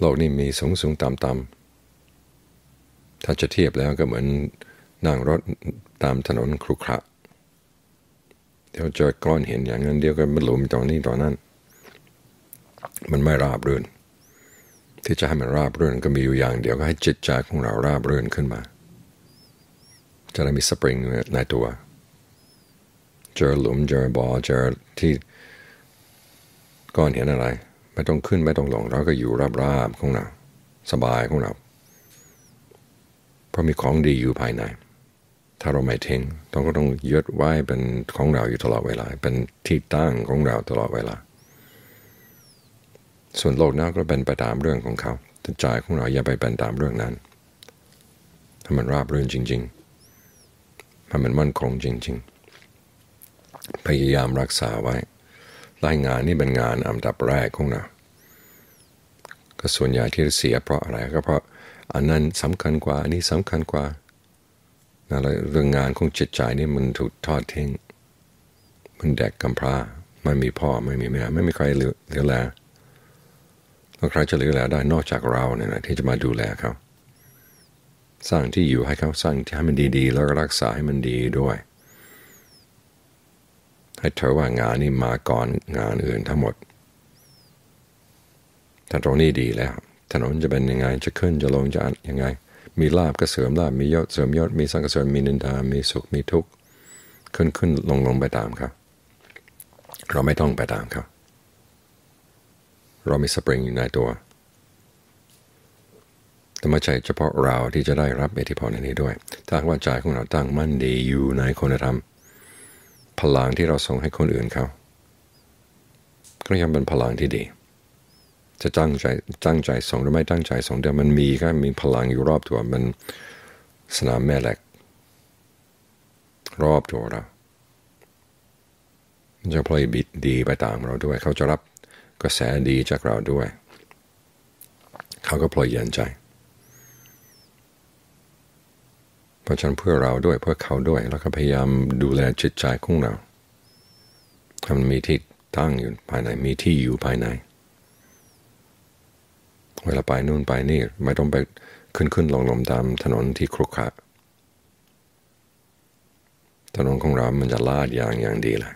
โลกนี้มีสูงสูงต่ำต่ำถ้าจะเทียบแล้วก็เหมือนนั่งรถตามถนนครุขระเดี๋ยวเจอก้อนเห็นอย่างนั้นเดียวก็มันหลุมตรงนี้ตรงนั้น มันไม่ราบรื่น ที่จะให้มันราบรื่นก็มีอยู่อย่างเดียวก็ให้จิตใจของเราราบรื่นขึ้นมา จะได้มีสปริงในตัว เจอหลุมเจอบ่อเจอที่ก้อนเห็นอะไร ไม่ต้องขึ้นไม่ต้องลงเราก็อยู่ราบๆของเราสบายของเราเพราะมีของดีอยู่ภายใน ถ้าเราไม่ทิ้งต้องก็ต้องยึดไว้เป็นของเราอยู่ตลอดเวลา เป็นที่ตั้งของเราตลอดเวลา ส่วนโลกนั้นก็เป็นไปตามเรื่องของเขาใจของเราอย่าไปเป็นตามเรื่องนั้นถ้ามันราบรื่นจริงๆถ้ามันมั่นคงจริง ๆ พยายามรักษาไว้ รายงานนี่เป็นงานอันดับแรกของเราก็ส่วนใหญ่ที่เสียเพราะอะไรก็เพราะอันนั้นสำคัญกว่าอันนี้สำคัญกว่าเรื่องงานของจิตใจนี่มันถูกทอดทิ้งมันแดกกำพร้าไม่มีพ่อไม่มีแม่ไม่มีใครเหลือแลแล้วใครจะเหลือแลได้นอกจากเราเนี่ยนะที่จะมาดูแลเขาสร้างที่อยู่ให้เขาสร้างที่ให้มันดีๆ แล้วรักษาให้มันดีด้วย ให้เธอว่างานนี้มาก่อนงานอื่นทั้งหมดถ้าตรงนี้ดีแล้ว ถนนจะเป็นยังไงจะขึ้นจะลงจะยังไง มีลาบก็เสริมลาบมียศเสริมยศมีสังกเสริมมีนินทามีสุขมีทุกข์ขึ้นขึ้นลงลงไปตามครับ เราไม่ต้องไปตามครับเรามีสปริงอยู่ในตัวแต่ไม่ใช่เฉพาะเราที่จะได้รับอิทธิพลในนี้ด้วย ถ้าว่าใจของเราตั้งมั่นดีอยู่ในคุณธรรม ลังที่เราส่งให้คนอื่นเขา ก็ยังเป็นพลังที่ดี จะตั้งใจตั้งใจส่งหรือไม่ตั้งใจส่งเดี๋ยวมันมีก็มีพลังอยู่รอบตัวมันสนามแม่เหล็ก รอบตัวเราจะพลอยบิดดีไปตามเราด้วย เขาจะรับกระแสดีจากเราด้วย เขาก็พลอยเย็นใจ เพราะฉะนั้นเพื่อเราด้วยเพื่อเขาด้วย แล้วก็พยายามดูแลจิตใจของเราทำมีที่ตั้งอยู่ภายในมีที่อยู่ภายใน เวลาไปนู่นไปนี่ไม่ต้องไปขึ้นขึ้นลงลงตามถนนที่ครุขระถนนของเรา มันจะลาดยางอย่างดีแหละ